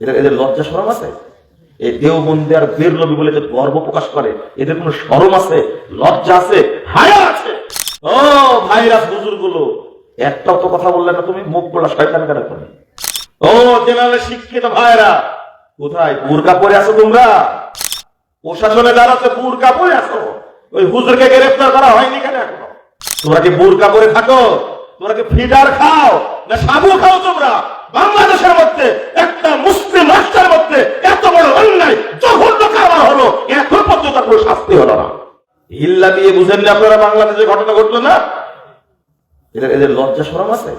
এদের এদের লজ্জা সরম আছে? এই দেওবন্দি আর বের লবি বলে যে গর্ব প্রকাশ করে, এদের কোনো সরম আছে? লজ্জা আছে? হায়া আছে? ও ভাইরাস হুজুরগুলো একটাও তো কথা বললে না তুমি মুখ বলা শয়তান কেন করে ও জেনারেল শিক্ষিত ভাইরা, কোথায়? বুরকা পরে আছো তোমরা? প্রশাসনে দাঁড়াতে বুরকা পরে আছো। ওই হুজুরকে গ্রেফতার করা হয়নি কেন এখনও? তোমরা কি বুরকা পরে থাকো? তোমরা কি ফিডার খাও না সাবু খাও তোমরা? বাংলাদেশের মধ্যে, একটা মুসলিম রাষ্ট্রের মধ্যে এত বড় অন্যায় জঘন্য কারবার হলো, এখন পর্যন্ত কোনো শাস্তি হলো না। হিল্লা দিয়ে বুঝেন না আপনারা বাংলাদেশে ঘটনা ঘটলো না? এদের এদের লজ্জা সরম আছে?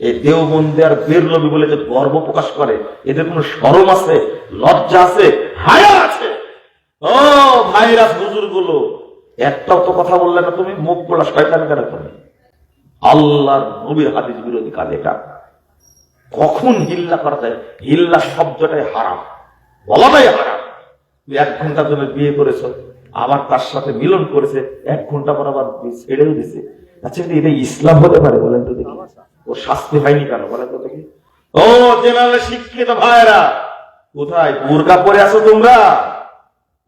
এই দেওবন্দি আর বের লবি বলে যে গর্ব প্রকাশ করে, এদের কোনো সরম আছে? লজ্জা আছে? হায়া আছে? ও ভাইরাস হুজুরগুলো একটাও তো কথা বললে না তুমি, মুখ বলা শয়তান কেন করে আল্লাহর নবীর হাদিস বিরোধী কাজ এটা। কখন হিল্লা করা যায়? হিল্লা শব্দটাই হারাম। বলাটাই হারাম। তুই এক ঘণ্টা তুমি বিয়ে করেছ, আবার তার সাথে মিলন করেছে, এক ঘণ্টা পর আবার ছেড়েও দিছে। আচ্ছা এটা ইসলাম হতে পারে, বলেন তো দেখি। ও শাস্তি হয়নি কেন, বলেন তো দেখি। ও, জেনারেল শিক্ষিত ভাইরা কোথায়? বুরকা পরে আছো তোমরা?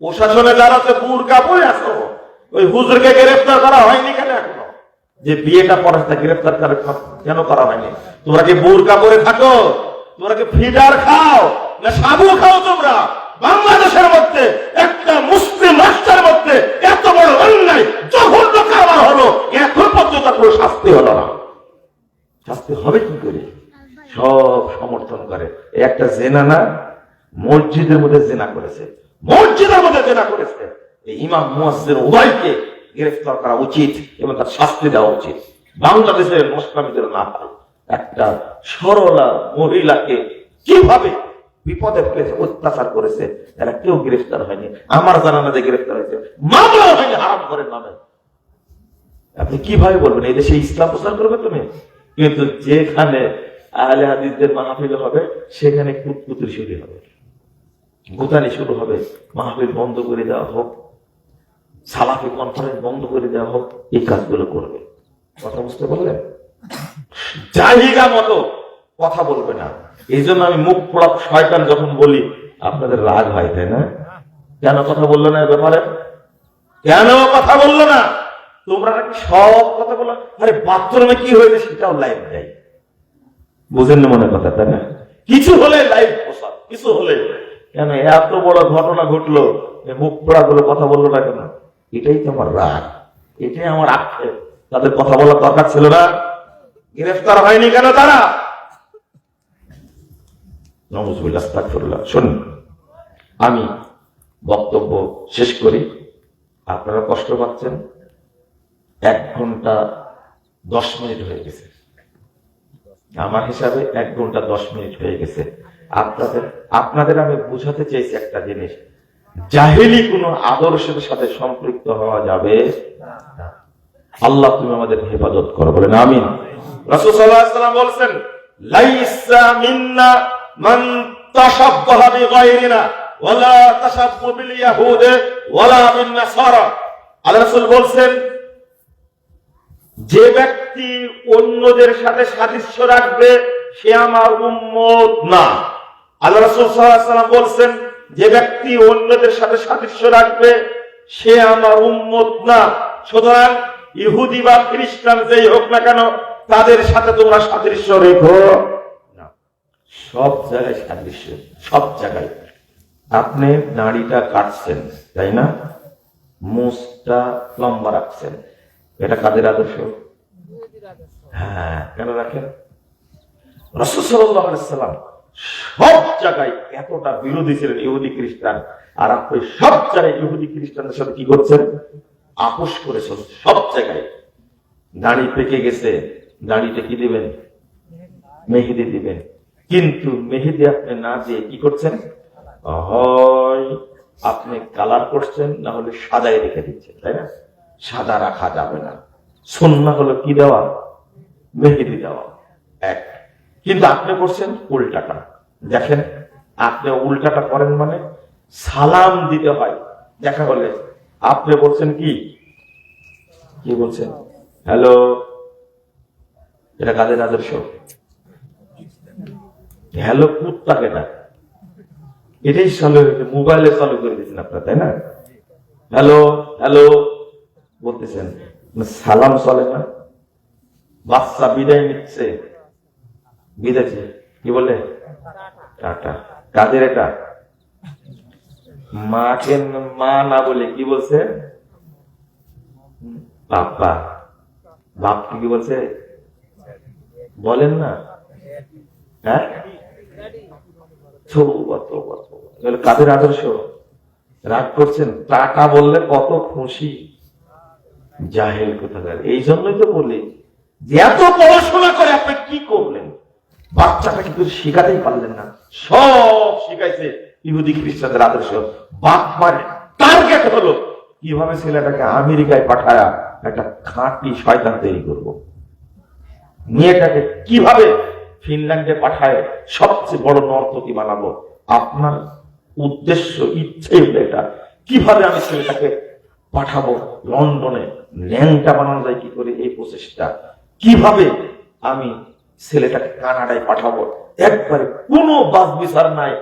প্রশাসনে আছে, বুরকা পরে আছো। ওই হুজুরকে গ্রেফতার করা হয়নি কেন এখনও? যে বিয়েটা পরে তা গ্রেফতার কেন করা হয়নি? তোমরা কি বুরকা পরে থাকো? তোমরা কি ফিডার খাও? না সাবু খাও তোমরা? বাংলাদেশের মধ্যে, একটা মুসলিম রাষ্ট্রের মধ্যে এত বড় অন্যায়, জঘন্য কারবার হলো, এখন পর্যন্ত কোনো শাস্তি হলো না। শাস্তি হবে কি করে? সব সমর্থন করে। একটা জেনা না, মসজিদের মধ্যে জেনা করেছে। মসজিদের মধ্যে জেনা করেছে। ইমাম মুয়াজ্জির উভয়কে গ্রেফতার করা উচিত এবং তার শাস্তি দেওয়া উচিত। বাংলাদেশের মুসলামীদের না একটা সরলা মহিলাকে কীভাবে বিপদে ফেলেছে, অত্যাচার করেছে এরা কেউ গ্রেফতার হয়নি। আমার জানা না যে গ্রেফতার হয়েছে। মামলা হয়নি, হারাম করে নামে। আপনি কীভাবে বলবেন, এই দেশে ইসলাম প্রচার করবে তুমি? কিন্তু যেখানে আহলে হাদিসদের মাহফিল হবে, সেখানে কুতকুতুর শুরু হবে। গুতানি শুরু হবে। মাহফিল বন্ধ করে দেওয়া হোক। সালাফি কনফারেন্স বন্ধ করে দেওয়া হোক, এই কাজগুলো করবে। কথা বুঝতে পারলেন? জাহিগা মতো কথা বলবে না। এই জন্য আমি মুখ পোড়া শয়তান যখন বলি, আপনাদের রাগ হয়, তাই না? কেন কথা বলল না ব্যাপারে? কেন কথা বলল না? তোমরা সব কথা বলো। আরে, বাথরুমে কি হয়েছে সেটাও লাইভ দেয় বুঝেন না মনে কথা, তাই না? কিছু হলে লাইভ পোশাক কিছু হলে। কেন এত বড় ঘটনা ঘটলো? মুখ পোড়া গুলো কথা বলল না কেন? এটাই তো আমার রাগ? এটাই আমার আক্ষেপ। তাদের কথা বলার দরকার ছিল না। গ্রেফতার হয়নি কেন তারা? শুনুন, আমি বক্তব্য শেষ করি। আপনারা কষ্ট পাচ্ছেন। এক ঘণ্টা দশ মিনিট হয়ে গেছে। আমার হিসাবে এক ঘণ্টা দশ মিনিট হয়ে গেছে। আপনাদের আপনাদের আমি বুঝাতে চাইছি একটা জিনিস। জাহেলি কোনো আদর্শের সাথে সম্পৃক্ত হওয়া যাবে আল্লাহ তুমি আমাদের হেফাজত করো, বলেন আমিন। মান যে ব্যক্তি অন্যদের সাথে সাদৃশ্য রাখবে, সে আমার উম্মত না। আল্লাহ রাসূল ওয়াসাল্লাম বলছেন যে ব্যক্তি অন্যদের সাথে সাদৃশ্য রাখবে সে আমার উম্মত না। সুতরাং ইহুদি বা খ্রিস্টান যেই হোক না কেন তাদের সাথে তোমরা সাদৃশ্য রেখো। সব জায়গায় সাদৃশ্য সব জায়গায়। আপনি দাড়িটা কাটছেন তাই না? মুসটা লম্বা রাখছেন। এটা কাদের আদর্শ? হ্যাঁ কেন রাখেন? রসুসাল্লাম সব জায়গায় এতটা বিরোধী ছিলেন ইহুদি খ্রিস্টান। আর আপনি সব জায়গায় ইহুদি খ্রিস্টানদের সাথে কি করছেন? আপোষ করেছেন সব জায়গায়। দাড়ি পেকে গেছে, দাড়িতে কি দিবেন? মেহেদি দিবেন। কিন্তু মেহেদি আপনি না দিয়ে কি করছেন? আপনি কালার করছেন, না হলে সাদায় রেখে দিচ্ছেন, তাই না? সাদা রাখা যাবে না। সন্না হলো কি দেওয়া? মেহেদি দেওয়া। এক কিন্তু আপনি করছেন উল্টাটা। দেখেন, আপনি উল্টাটা করেন মানে সালাম দিতে হয়। দেখা হলে আপনি বলছেন কি? কি বলছেন? হ্যালো? এটা কাদের আদর্শ হ্যালো কুত্তাকে না এটাই চালু হয়েছে, মোবাইলে চালু করে দিয়েছেন আপনার, তাই না? হ্যালো? হ্যালো? বলতেছেন সালাম চলে না? বাচ্চা বিদায় নিচ্ছে। বিদায় কি বলে টাটা। কাদের এটা? মাকে মা না বলে কি বলছে? বাপ্পা। বাপ কি বলছে? বলেন না। হ্যাঁ। কাদের আদর্শ? রাগ করছেন? টাকা বললে কত খুশি। জাহেল কোথাকার। এই জন্যই তো বলি, যে এত পড়াশোনা করে আপনি কি করলেন? বাচ্চাটা কিন্তু শিখাতেই পারলেন না। সব শিখাইছে ইহুদি খ্রিস্টানদের আদর্শ। বাপ মানে টার্গেট হলো, কীভাবে ছেলেটাকে আমেরিকায় পাঠায়া একটা খাঁটি শয়তান তৈরি করব। মেয়েটাকে কীভাবে ফিনল্যান্ডে পাঠায় সবচেয়ে বড় নর্তকী বানাবো? আপনার উদ্দেশ্য, ইচ্ছে এটা। কীভাবে আমি ছেলেটাকে পাঠাবো? লন্ডনে ল্যাংটা বানানো যায় কি করে এই প্রচেষ্টা? কীভাবে আমি ছেলেটাকে কানাডায় পাঠাবো। একবারে কোনো বাস বিচার নাই।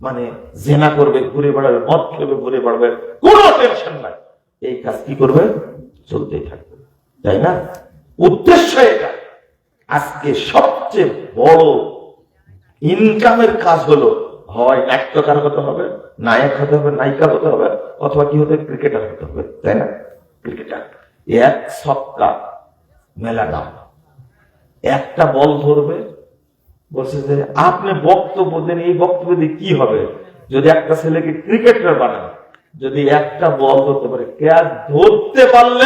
মানে জেনা করবে, ঘুরে বেড়াবে, মদ খেবে, ঘুরে বেড়াবে, কোনো টেনশন নাই। এই কাজ কি করবে? চলতেই থাকবে। তাই না? উদ্দেশ্য এটা। আজকে সবচেয়ে বড় ইনকামের কাজ হলো, হয় নাট্যকার হতে হবে, নায়ক হতে হবে, নায়িকা হতে হবে, অথবা কি হতে ক্রিকেটার হতে হবে। তাই না? ক্রিকেটার এক সপ্তাহ মেলা দাম। একটা বল ধরবে, বলছে যে আপনি বক্তব্য দেন, এই বক্তব্য দিয়ে কি হবে? যদি একটা ছেলেকে ক্রিকেটার বানান যদি একটা বল ধরতে পারে ক্যাচ ধরতে পারলে?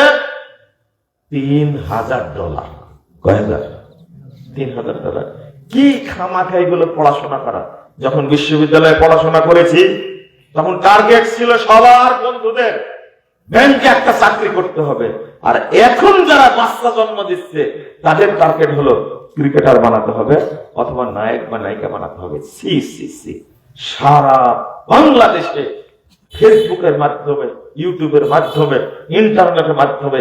তিন হাজার ডলার। কয় হাজার? তিন হাজার ডলার। কি খামাখা এগুলো পড়াশোনা করা? যখন বিশ্ববিদ্যালয়ে পড়াশোনা করেছি, তখন টার্গেট ছিল সবার বন্ধুদের। ব্যাংকে একটা চাকরি করতে হবে। আর এখন যারা বাচ্চা জন্ম দিচ্ছে, তাদের টার্গেট হলো ক্রিকেটার বানাতে হবে অথবা নায়ক বা নায়িকা বানাতে হবে। C C C. সারা বাংলাদেশে ফেসবুকের মাধ্যমে, ইউটিউবের মাধ্যমে, ইন্টারনেটের মাধ্যমে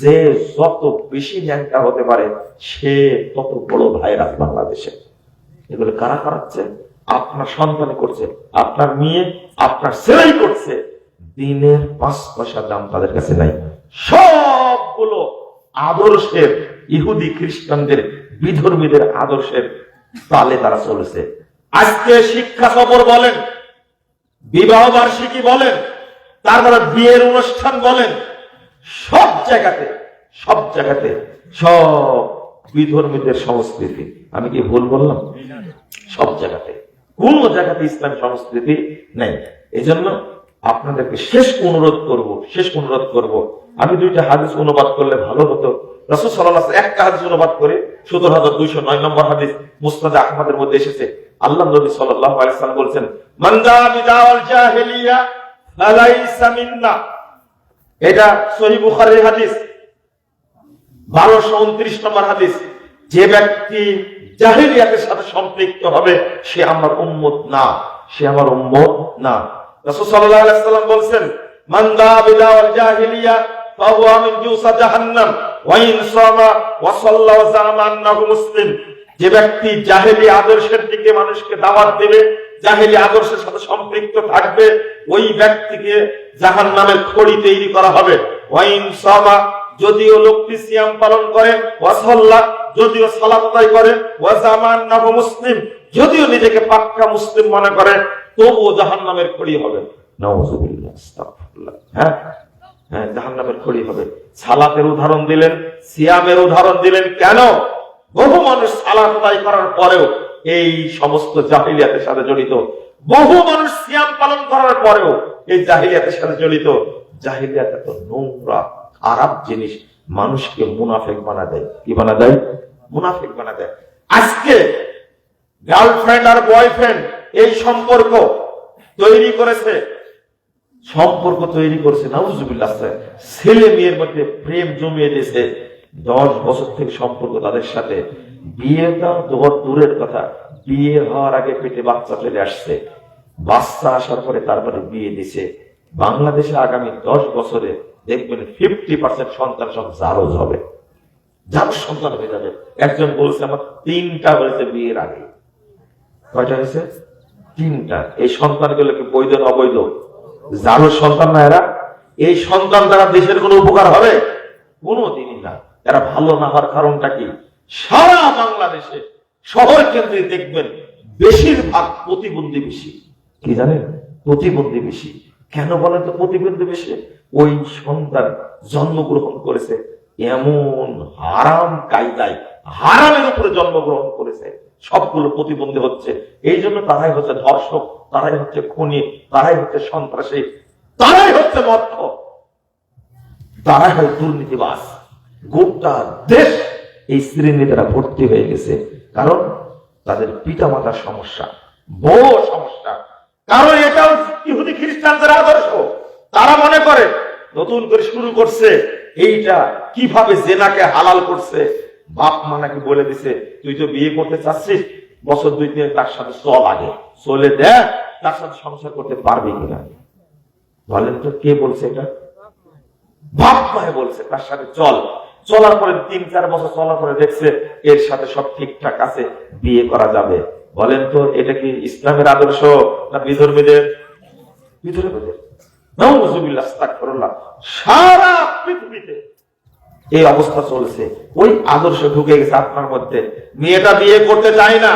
যে যত বেশি ন্যাংটা হতে পারে, সে তত বড় ভাইরাস বাংলাদেশে। এগুলো কারা করাচ্ছে? আপনার সন্তানে করছে, আপনার মেয়ে, আপনার ছেলেই করছে। দিনের পাঁচ পয়সা দাম তাদের কাছে নাই। সবগুলো আদর্শের ইহুদি খ্রিস্টানদের বিধর্মীদের আদর্শের তালে তারা চলেছে। আজকে শিক্ষা সফর বলেন বিবাহ বার্ষিকী বলেন তারপরে বিয়ের অনুষ্ঠান বলেন সব জায়গাতে সব জায়গাতে সব বিধর্মীদের সংস্কৃতি। আমি কি ভুল বললাম? সব জায়গাতে। কোন জায়গাতে ইসলাম সংস্কৃতি নেই। এই জন্য আপনাদেরকে শেষ অনুরোধ করব, শেষ অনুরোধ করব। আমি দুইটা হাদিস অনুবাদ করলে ভালো হতো। একটা হাদিস অনুবাদ করে, সতেরো হাজার দুইশো নয় নম্বর হাদিস মুস্তাদে আহমদের মধ্যে এসেছে। আল্লাহ নবী বলছেন এটা সহি বুখারীর নম্বর হাদিস, যে ব্যক্তি জাহিলিয়াতের সাথে সম্পৃক্ত হবে, সে আমার উম্মত না, সে আমার উম্মত না। রাসূল সাল্লাল্লাহু আলাইহি সাল্লাম মান দা বিদাওয়াল জাহিলিয়া, ফাহুয়া মিন জুসা জাহান্নাম, ওয়া ইন সামা ওয়া সাল্লা ওয়া আন্নাহু মুসলিম। যে ব্যক্তি জাহেলি আদর্শের দিকে মানুষকে দাওয়াত দেবে, জাহেলি আদর্শের সাথে সম্পৃক্ত থাকবে, ওই ব্যক্তিকে জাহান্নামের খড়ি তৈরি করা হবে। ওয়া ইন সামা, যদিও লোকটি সিয়াম পালন করে ওয়াসল্লা যদিও আদায় করে ওয়াজামান নাহ মুসলিম, যদিও নিজেকে পাক্কা মুসলিম মনে করে তবুও জাহান্নামের খড়ি হবে। হ্যাঁ? হ্যাঁ জাহান্নামের খড়ি হবে। সালাতের উদাহরণ দিলেন, সিয়ামের উদাহরণ দিলেন কেন? বহু মানুষ সালাত আদায় করার পরেও এই সমস্ত জাহিলিয়াতের সাথে জড়িত। বহু মানুষ সিয়াম পালন করার পরেও এই জাহিলিয়াতের সাথে জড়িত। জাহিলিয়াত এত নোংরা, খারাপ জিনিস, মানুষকে মুনাফেক বানা দেয়। কি বানা দেয়? মুনাফেক বানা দেয়। আজকে গার্লফ্রেন্ড আর বয়ফ্রেন্ড এই সম্পর্ক তৈরি করেছে। সম্পর্ক তৈরি করছে, নাউজুবিল্লাহ ছেলে মেয়ের মধ্যে প্রেম জমিয়ে দিয়েছে। দশ বছর থেকে সম্পর্ক তাদের সাথে। বিয়েটা দূর দূরের কথা। বিয়ে হওয়ার আগে পেটে বাচ্চা চলে আসছে। বাচ্চা আসার পরে তারপরে বিয়ে দিছে। বাংলাদেশে আগামী দশ বছরে দেখবেন ফিফটি পার্সেন্ট সন্তান সব জারজ হবে। জারজ সন্তান হয়ে যাবে। একজন বলছে, আমার তিনটা হয়েছে বিয়ের আগে। কয়টা হয়েছে? তিনটা। এই সন্তানগুলো কি বৈধ না অবৈধ? যারও সন্তান না এরা, এই সন্তান দ্বারা দেশের কোনো উপকার হবে? কোনো দিনই না। এরা ভালো না হওয়ার কারণটা কি? সারা বাংলাদেশে শহর কেন্দ্রে দেখবেন বেশিরভাগ প্রতিবন্ধী বেশি। কি জানেন? প্রতিবন্ধী বেশি। কেন বলেন তো প্রতিবন্ধী বেশি? ওই সন্তান জন্মগ্রহণ করেছে এমন হারাম কায়দায়, হারামের উপরে জন্মগ্রহণ করেছে। সবগুলো প্রতিবন্ধী হচ্ছে। এই জন্য তারাই হচ্ছে ধর্ষক, তারাই হচ্ছে খুনি, তারাই হচ্ছে সন্ত্রাসী, তারাই হচ্ছে মর্থ তারাই হয় দুর্নীতিবাস গোটা দেশ এই শ্রেণি দ্বারা ভর্তি হয়ে গেছে। কারণ তাদের পিতা মাতার সমস্যা, বড় সমস্যা। কারণ এটাও ইহুদি খ্রিস্টানদের আদর্শ। তারা মনে করে, নতুন করে শুরু করছে, এইটা কীভাবে জেনাকে হালাল করছে বাপ মা নাকি বলে দিছে, তুই তো বিয়ে করতে চাচ্ছিস, বছর দুই তিন তার সাথে চল আগে। চলে দেখ, তার সাথে সংসার করতে পারবি কিনা? বলেন তো, কে বলছে এটা? বাপ মায়ে বলছে, তার সাথে চল। চলার পরে তিন, চার বছর চলার পরে দেখছে, এর সাথে সব ঠিকঠাক আছে, বিয়ে করা যাবে। বলেন তো, এটা কি ইসলামের আদর্শ না বিধর্মীদের? বিধর্মীদের। সারা পৃথিবীতে এই অবস্থা চলছে। ওই আদর্শ ঢুকে গেছে আপনার মধ্যে। মেয়েটা বিয়ে করতে চায় না।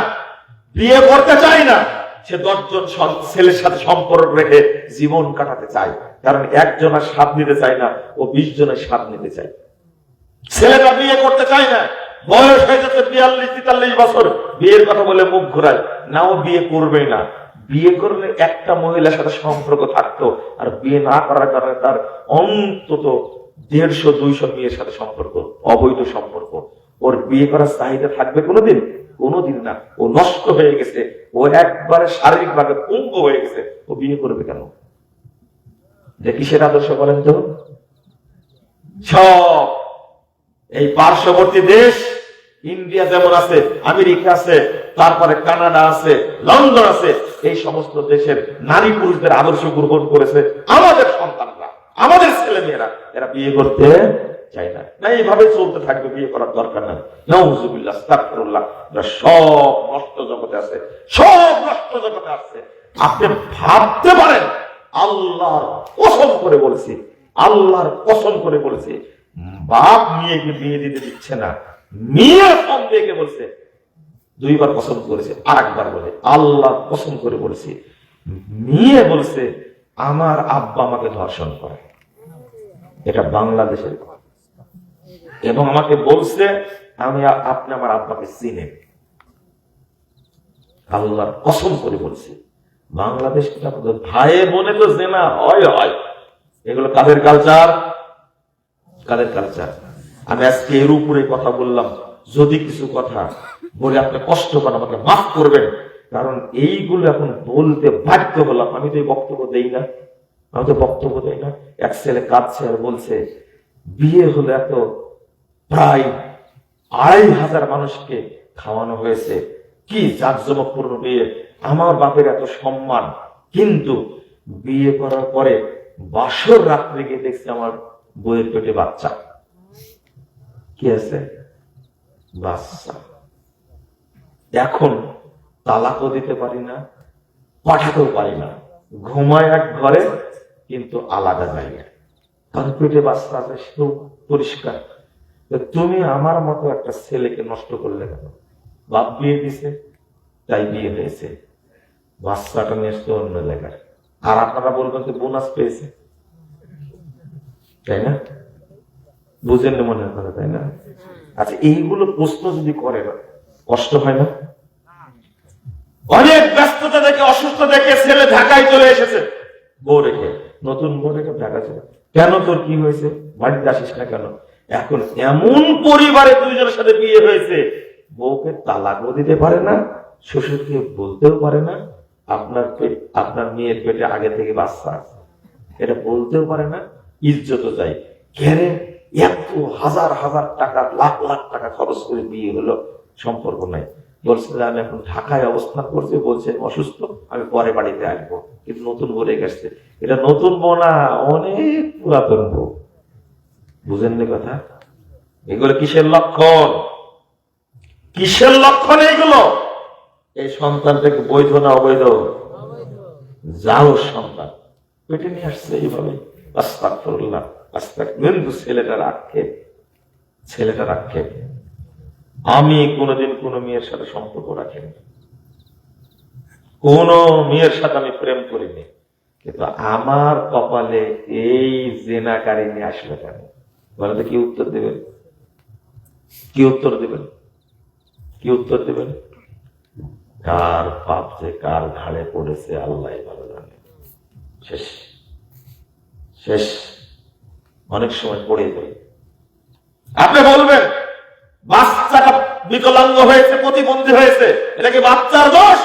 বিয়ে করতে চায় না। সে দশজন ছেলের সাথে সম্পর্ক রেখে জীবন কাটাতে চায়। কারণ একজনের স্বাদ নিতে চায় না, ও বিশ জনের স্বাদ নিতে চায়। ছেলেটা বিয়ে করতে চায় না। বয়স হয়ে যাচ্ছে বিয়াল্লিশ, তেতাল্লিশ বছর। বিয়ের কথা বলে মুখ ঘুরায়। না, ও বিয়ে করবে না। বিয়ে করলে একটা মহিলার সাথে সম্পর্ক থাকতো। আর বিয়ে না করার কারণে তার অন্তত দেড়শো, দুইশো মেয়ের সাথে সম্পর্ক, অবৈধ সম্পর্ক। ওর বিয়ে করার চাহিদা থাকবে কোনোদিন? কোনোদিন না। ও নষ্ট হয়ে গেছে। ও একবারে শারীরিক ভাবে পঙ্গু হয়ে গেছে। ও বিয়ে করবে কেন? যে কিসের আদর্শ বলেন তো? সব। এই পার্শ্ববর্তী দেশ, ইন্ডিয়া যেমন আছে, আমেরিকা আছে, তারপরে কানাডা আছে, লন্ডন আছে, এই সমস্ত দেশের নারী পুরুষদের আদর্শ গ্রহণ করেছে আমাদের সন্তানরা। আমাদের ছেলে মেয়েরা এরা বিয়ে করতে চায় না। না এইভাবে চলতে থাকবে, বিয়ে করার দরকার নাই। নজুবিল্লাহ এরা সব নষ্ট জগতে আছে, সব নষ্ট জগতে আছে। আপনি ভাবতে পারেন, আল্লাহর কসম করে বলেছি, আল্লাহর কসম করে বলেছি, বাপ মেয়েকে বিয়ে দিতে দিচ্ছে না মেয়ে সন্দেহকে বলছে, দুইবার কসম করেছে আর একবার বলে আল্লাহ কসম করে বলেছে, মেয়ে বলছে, আমার আব্বা আমাকে ধর্ষণ করে। এটা বাংলাদেশের। এবং আমাকে বলছে, আমি আপনি আমার আব্বাকে চিনেন আল্লাহর কসম করে বলছি, বাংলাদেশ ভাইয়ে বোনে তো জেনা? হয় হয়। এগুলো কাদের কালচার কাদের কালচার আমি আজকে এর উপরে কথা বললাম। যদি কিছু কথা বলে আপনি কষ্ট পান, আমাকে মাফ করবেন। কারণ এইগুলো এখন বলতে বাধ্য হলাম। আমি তো এই বক্তব্য দেই না। আমি তো বক্তব্য দেই না এক ছেলে কাঁদছে আর বলছে, বিয়ে হলে এত প্রায় আড়াই হাজার মানুষকে খাওয়ানো হয়েছে। কি জাঁকজমকপূর্ণ বিয়ে। আমার বাপের এত সম্মান। কিন্তু বিয়ে করার পরে বাসর রাত্রে গিয়ে দেখছি আমার বইয়ের পেটে বাচ্চা। কি আছে? বাচ্চা। এখন তালাকও দিতে পারি না, পাঠাতেও পারি না। ঘুমায় এক ঘরে কিন্তু আলাদা তার পেটে বাচ্চা আছে, সেও পরিষ্কার। তুমি আমার মতো একটা ছেলেকে নষ্ট করলে কেন? বাপ বিয়ে দিছে, তাই বিয়ে হয়েছে। বাচ্চাটা নিয়ে এসছে অন্য জায়গায়। আর আপনারা বলবেন যে বোনাস পেয়েছে। তাই না? বুঝেন না মনে করে তাই না? আচ্ছা এইগুলো প্রশ্ন যদি করে না, কষ্ট হয় না? অনেক ব্যস্ততা দেখে অসুস্থ দেখে ছেলে ঢাকায় চলে এসেছে। বউ রেখে নতুন বউ রেখে ঢাকা চলে কেন তোর কি হয়েছে? বাড়িতে আসিস না কেন? এখন এমন পরিবারে দুইজনের সাথে বিয়ে হয়েছে। বউকে তালাকও দিতে পারে না, শ্বশুরকে বলতেও পারে না, আপনার পে- আপনার মেয়ের পেটে আগে থেকে বাচ্চা আছে। এটা বলতেও পারে না ইজ্জত যায় ঘেরে এত হাজার হাজার টাকা, লাখ লাখ টাকা খরচ করে বিয়ে হলো? সম্পর্ক নাই। বলছে যে আমি এখন ঢাকায় অবস্থান করছি। বলছে, অসুস্থ, আমি পরে বাড়িতে আসব। কিন্তু নতুন বউ গেছে এটা নতুন বউ না, অনেক পুরাতন বউ। বুঝেননি কথা? এগুলো কিসের লক্ষণ? কিসের লক্ষণ এইগুলো এই সন্তানটাকে বৈধ না অবৈধ? জাল সন্তান। পেটে নিয়ে আসছে এইভাবে। আস্তাক কিন্তু ছেলেটার আক্ষেপ ছেলেটার আক্ষেপ। আমি কোনোদিন কোনো মেয়ের সাথে সম্পর্ক রাখিনি। কোন মেয়ের সাথে আমি প্রেম করিনি। কিন্তু আমার কপালে এই জেনাকারী নিয়ে আসলো কেন? বলে তো, কি উত্তর দেবেন? কি উত্তর দেবেন? কি উত্তর দেবেন? কার পাপ যে কার ঘাড়ে পড়েছে, আল্লাহ ভালো জানে। শেষ। শেষ। অনেক সময় পড়ে যায়। আপনি বলবেন বাচ্চাটা বিকলাঙ্গ হয়েছে প্রতিবন্ধী হয়েছে এটা কি বাচ্চার দোষ?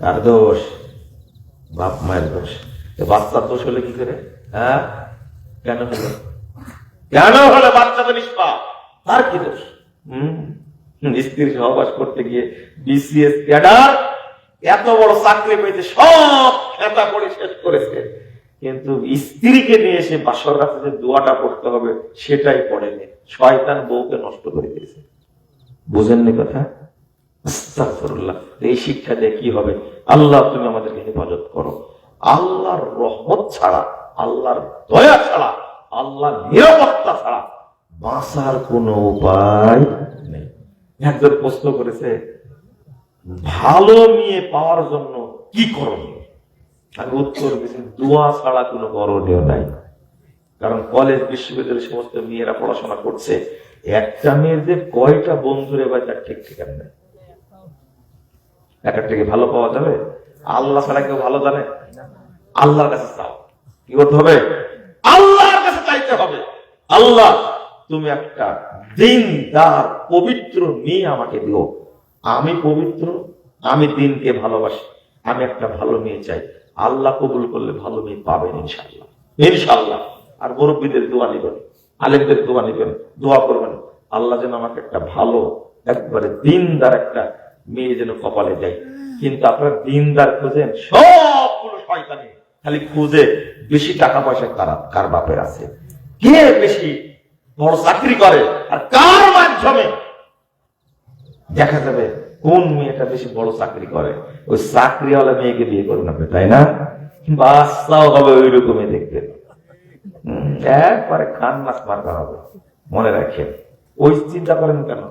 কার দোষ? বাপ মায়ের দোষ। বাচ্চার দোষ হলে কি করে? হ্যাঁ? কেন হলো? কেন হলে বাচ্চা তো নিষ্পাপ? তার কি দোষ? হম? স্ত্রীর সহবাস করতে গিয়ে বিসিএস ক্যাডার এত বড় চাকরি পেয়েছে সব খেতা করে শেষ করেছে। কিন্তু স্ত্রীকে নিয়ে এসে বাসর রাতে যে দোয়াটা পড়তে হবে, সেটাই পড়েনি। শয়তান বউকে নষ্ট করে দিয়েছে। বুঝেননি কথা? এই শিক্ষা দিয়ে কি হবে? আল্লাহ, তুমি আমাদেরকে হেফাজত করো। আল্লাহর রহমত ছাড়া, আল্লাহর দয়া ছাড়া, আল্লাহর নিরাপত্তা ছাড়া বাঁচার কোনো উপায় নেই। একজন প্রশ্ন করেছে, ভালো মেয়ে পাওয়ার জন্য কি করণীয়? আমি উত্তর, দোয়া ছাড়া কোনো করণীয় নাই। কারণ কলেজ বিশ্ববিদ্যালয়ের সমস্ত মেয়েরা পড়াশোনা করছে। একটা মেয়ের যে কয়টা বন্ধুরে বা তার ঠিক ঠিকানা নেই। এক ভালো পাওয়া যাবে? আল্লাহ ছাড়া কেউ ভালো জানে? আল্লাহর কাছে চাও। কি করতে হবে? আল্লাহর কাছে চাইতে হবে। আল্লাহ, তুমি একটা দিনদার, পবিত্র মেয়ে আমাকে দিও। আমি পবিত্র, আমি দিনকে ভালোবাসি। আমি একটা ভালো মেয়ে চাই। আল্লাহ কবুল করলে ভালো মেয়ে পাবেন ইনশাল্লাহ ইনশাল্লাহ আর মুরব্বীদের দোয়া নিবেন, আলেমদের দোয়া নিবেন, দোয়া করবেন। আল্লাহ যেন আমাকে একটা ভালো, একবারে দিনদার একটা মেয়ে যেন কপালে দেয়। কিন্তু আপনারা দিনদার খুঁজেন সবগুলো শয়তানি। খালি খুঁজে বেশি টাকা পয়সা কার কার বাপের আছে? কে বেশি বড় চাকরি করে? আর কার মাধ্যমে? দেখা যাবে কোন মেয়েটা বেশি বড় চাকরি করে? ওই চাকরিওয়ালা মেয়েকে বিয়ে করুন আপনি তাই না? বাচ্চাও হবে ওই রকমই হুম, একবারে খান মাছ মার্কা হবে মনে রাখেন। ওই চিন্তা করেন কেন?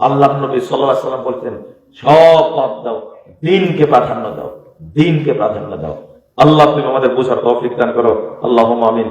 আল্লাহ নবী সাল্লাম বলছেন সব দাও দিনকে প্রাধান্য দাও দিনকে প্রাধান্য দাও। আল্লাহ তুমি আমাদের বোঝার তৌফিক দান করো। আল্লাহ আমিন।